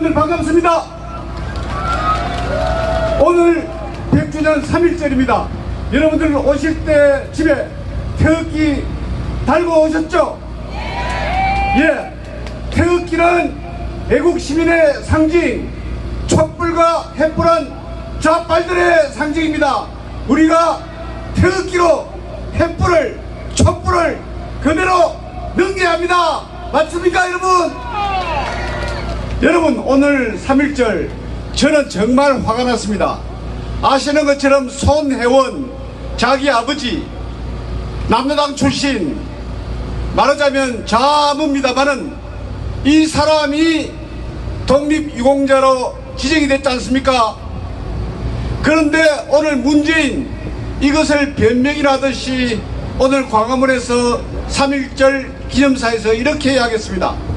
여러분들 반갑습니다. 오늘 100주년 3일절입니다. 여러분들 오실 때 집에 태극기 달고 오셨죠? 예. 태극기는 애국 시민의 상징, 촛불과 횃불은 좌빨들의 상징입니다. 우리가 태극기로 횃불을, 촛불을 그대로 넘겨야 합니다. 맞습니까, 여러분? 여러분 오늘 3.1절 저는 정말 화가 났습니다. 아시는 것처럼 손혜원 자기 아버지 남노당 출신 말하자면 자무입니다만은 이 사람이 독립유공자로 지정이 됐지 않습니까? 그런데 오늘 문재인 이것을 변명이라 하듯이 오늘 광화문에서 3.1절 기념사에서 이렇게 이야기했습니다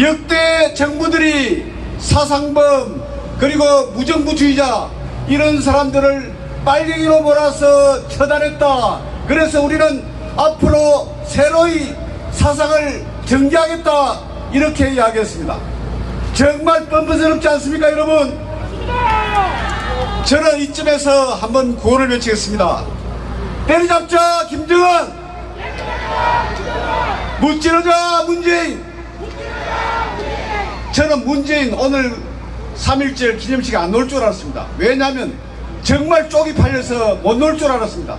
역대 정부들이 사상범 그리고 무정부주의자 이런 사람들을 빨갱이로 몰아서 처단했다. 그래서 우리는 앞으로 새로이 사상을 전개하겠다. 이렇게 이야기했습니다. 정말 뻔뻔스럽지 않습니까, 여러분? 저는 이쯤에서 한번 구호를 외치겠습니다. 때리잡자 김정은! 무찌르자 문재인! 저는 문재인 오늘 3.1절 기념식에 안 놀 줄 알았습니다. 왜냐하면 정말 쪽이 팔려서 못 놀 줄 알았습니다.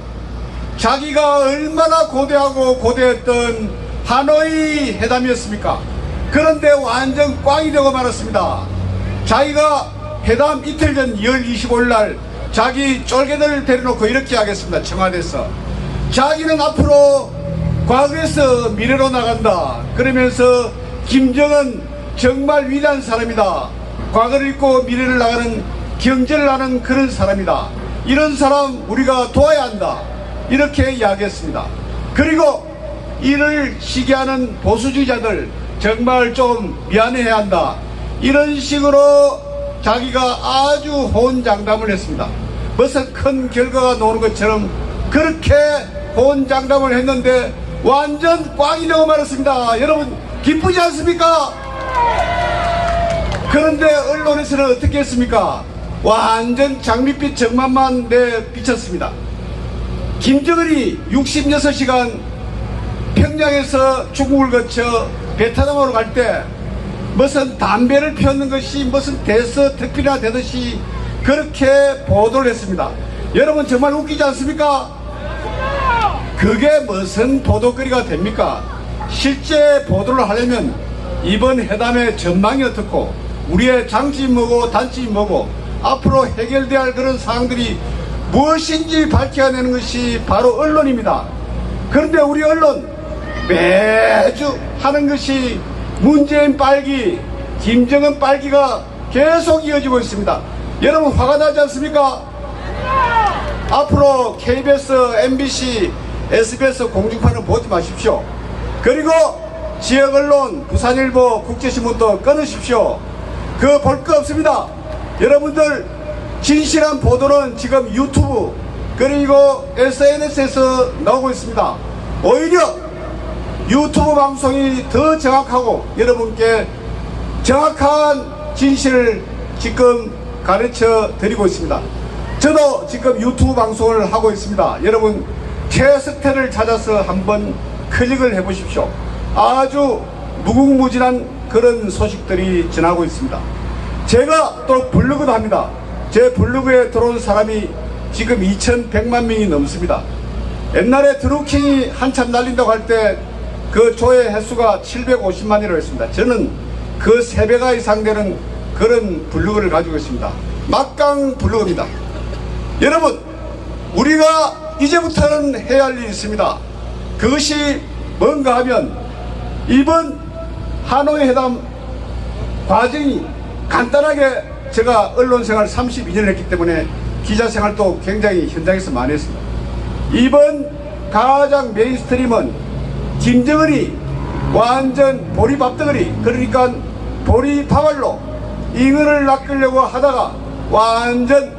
자기가 얼마나 고대하고 고대했던 하노이 회담이었습니까? 그런데 완전 꽝이 되고 말았습니다. 자기가 회담 이틀 전 2월 25일 날 자기 쫄개들 데려놓고 이렇게 하겠습니다. 청와대에서. 자기는 앞으로 과거에서 미래로 나간다. 그러면서 김정은 정말 위대한 사람이다. 과거를 잊고 미래를 나가는 경제를 하는 그런 사람이다. 이런 사람 우리가 도와야 한다. 이렇게 이야기했습니다. 그리고 이를 시기하는 보수주의자들 정말 좀 미안해야 한다. 이런 식으로 자기가 아주 호언장담을 했습니다. 무슨 큰 결과가 나오는 것처럼 그렇게 호언장담을 했는데 완전 꽝이 되고 말았습니다. 여러분 기쁘지 않습니까? 그런데 언론에서는 어떻게 했습니까? 완전 장밋빛 정만만 내 비쳤습니다. 김정은이 66시간 평양에서 중국을 거쳐 베트남으로 갈 때 무슨 담배를 피웠는 것이 무슨 대서 특필이나 되듯이 그렇게 보도를 했습니다. 여러분 정말 웃기지 않습니까? 그게 무슨 보도거리가 됩니까? 실제 보도를 하려면 이번 회담의 전망이 어떻고 우리의 장점이 뭐고 단점이 뭐고 앞으로 할 그런 사항들이 무엇인지 밝혀내는 것이 바로 언론입니다. 그런데 우리 언론 매주 하는 것이 문재인 빨기, 김정은 빨기가 계속 이어지고 있습니다. 여러분 화가 나지 않습니까? 앞으로 KBS, MBC, SBS 공중파는 보지 마십시오. 그리고 지역 언론, 부산일보, 국제신문도 끊으십시오. 그거 볼거 없습니다. 여러분들 진실한 보도는 지금 유튜브 그리고 SNS에서 나오고 있습니다. 오히려 유튜브 방송이 더 정확하고 여러분께 정확한 진실을 지금 가르쳐 드리고 있습니다. 저도 지금 유튜브 방송을 하고 있습니다. 여러분 최석태를 찾아서 한번 클릭을 해 보십시오. 아주 무궁무진한 그런 소식들이 전하고 있습니다. 제가 또 블로그도 합니다. 제 블로그에 들어온 사람이 지금 2,100만 명이 넘습니다. 옛날에 드루킹이 한참 날린다고 할 때 그 조회 횟수가 750만이라고 했습니다. 저는 그 3배가 이상 되는 그런 블로그를 가지고 있습니다. 막강 블로그입니다. 여러분, 우리가 이제부터는 해야 할 일이 있습니다. 그것이 뭔가 하면 이번 하노이 회담 과정이 간단하게 제가 언론 생활 32년을 했기 때문에 기자 생활도 굉장히 현장에서 많이 했습니다. 이번 가장 메인스트림은 김정은이 완전 보리밥덩어리 그러니까 보리파발로 잉어를 낚으려고 하다가 완전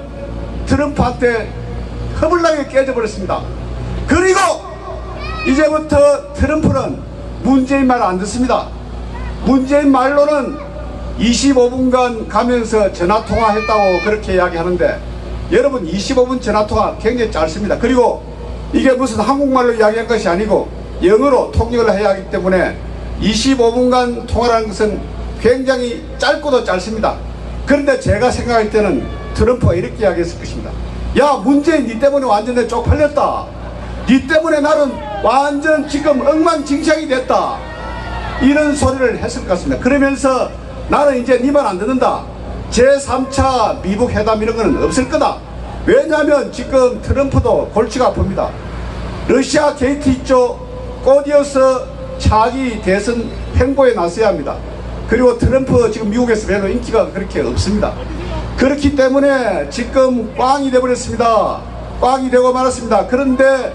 트럼프한테 허블나게 깨져버렸습니다. 그리고 이제부터 트럼프는 문재인 말 안 듣습니다. 문재인 말로는 25분간 가면서 전화 통화했다고 그렇게 이야기하는데 여러분 25분 전화 통화 굉장히 짧습니다. 그리고 이게 무슨 한국말로 이야기한 것이 아니고 영어로 통역을 해야 하기 때문에 25분간 통화라는 것은 굉장히 짧고도 짧습니다. 그런데 제가 생각할 때는 트럼프가 이렇게 이야기했을 것입니다. 야 문재인 니 때문에 완전 내 쪽팔렸다. 니 때문에 나는 완전 지금 엉망진창이 됐다. 이런 소리를 했을 것 같습니다. 그러면서 나는 이제 니말안 듣는다. 제3차 미국 회담 이런 거는 없을 거다. 왜냐하면 지금 트럼프도 골치가 아픕니다. 러시아 게이트 있죠. 곧이어서 차기 대선 행보에 나서야 합니다. 그리고 트럼프 지금 미국에서 별로 인기가 그렇게 없습니다. 그렇기 때문에 지금 꽝이 되버렸습니다. 꽝이 되고 말았습니다. 그런데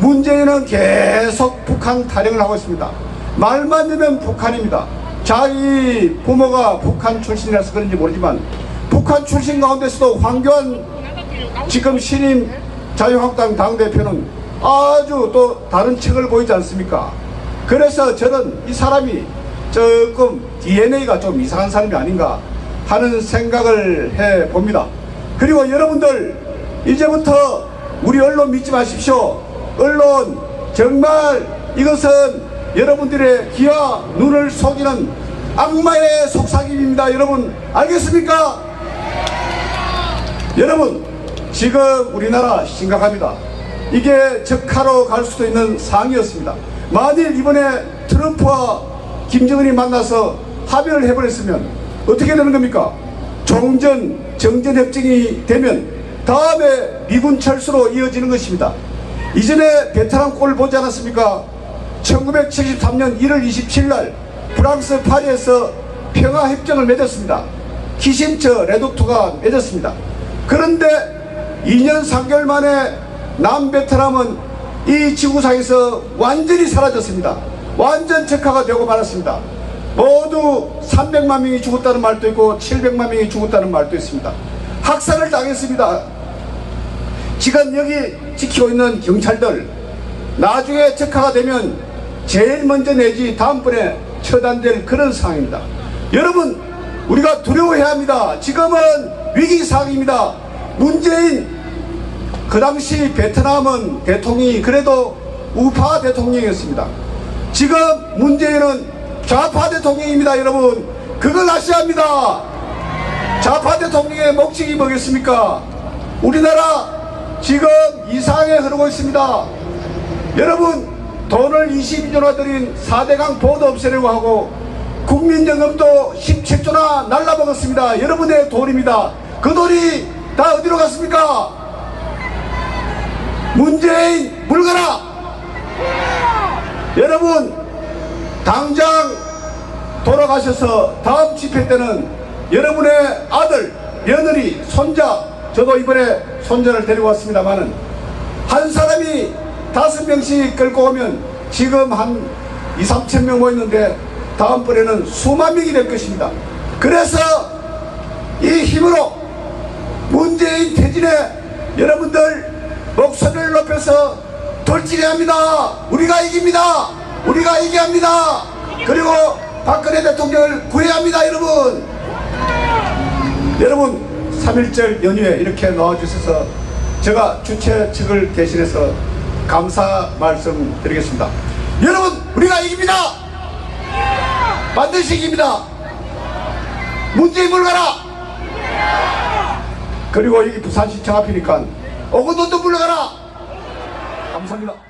문재인은 계속 북한 타령을 하고 있습니다. 말만 되면 북한입니다. 자기 부모가 북한 출신이라서 그런지 모르지만 북한 출신 가운데서도 황교안 지금 신임 자유한국당 당대표는 아주 또 다른 책을 보이지 않습니까? 그래서 저는 이 사람이 조금 DNA가 좀 이상한 사람이 아닌가 하는 생각을 해 봅니다. 그리고 여러분들 이제부터 우리 언론 믿지 마십시오. 언론 정말 이것은 여러분들의 귀와 눈을 속이는 악마의 속삭임입니다. 여러분 알겠습니까? 여러분 지금 우리나라 심각합니다. 이게 적하로 갈 수도 있는 상황이었습니다. 만일 이번에 트럼프와 김정은이 만나서 합의를 해버렸으면 어떻게 되는 겁니까? 종전 정전 협정이 되면 다음에 미군 철수로 이어지는 것입니다. 이전에 베트남 꼴을 보지 않았습니까? 1973년 1월 27일 날 프랑스 파리에서 평화협정을 맺었습니다. 키신처 레도트가 맺었습니다. 그런데 2년 3개월 만에 남베트남은 이 지구상에서 완전히 사라졌습니다. 완전 적화가 되고 말았습니다. 모두 300만 명이 죽었다는 말도 있고 700만 명이 죽었다는 말도 있습니다. 학살을 당했습니다. 지금 여기 지키고 있는 경찰들 나중에 적화가 되면 제일 먼저 내지 다음번에 처단될 그런 상황입니다. 여러분 우리가 두려워해야 합니다. 지금은 위기 상황입니다. 문재인 그 당시 베트남은 대통령이 그래도 우파 대통령이었습니다. 지금 문재인은 좌파 대통령입니다, 여러분. 그걸 아셔야 합니다. 좌파 대통령의 목적이 뭐겠습니까? 우리나라 지금 이상에 흐르고 있습니다. 여러분, 돈을 22조나 들인 4대강 보도 없애려고 하고 국민연금도 17조나 날라먹었습니다. 여러분의 돈입니다. 그 돈이 다 어디로 갔습니까? 문재인 물거라! 여러분 당장 돌아가셔서 다음 집회 때는 여러분의 아들, 며느리, 손자 저도 이번에 손자를 데리고 왔습니다만은 한 사람이 다섯 명씩 끌고 오면 지금 한 2, 3천 명 모였는데 다음번에는 수만 명이 될 것입니다. 그래서 이 힘으로 문재인 퇴진에 여러분들 목소리를 높여서 돌진해야 합니다. 우리가 이깁니다. 우리가 이겨야 합니다. 그리고 박근혜 대통령을 구해야 합니다, 여러분. 여러분, 3.1절 연휴에 이렇게 나와주셔서 제가 주최 측을 대신해서 감사 말씀 드리겠습니다. 여러분, 우리가 이깁니다. 반드시 이깁니다. 문재인 물가라. 그리고 여기 부산시청 앞이니까 오거돈도 물러가라. 감사합니다.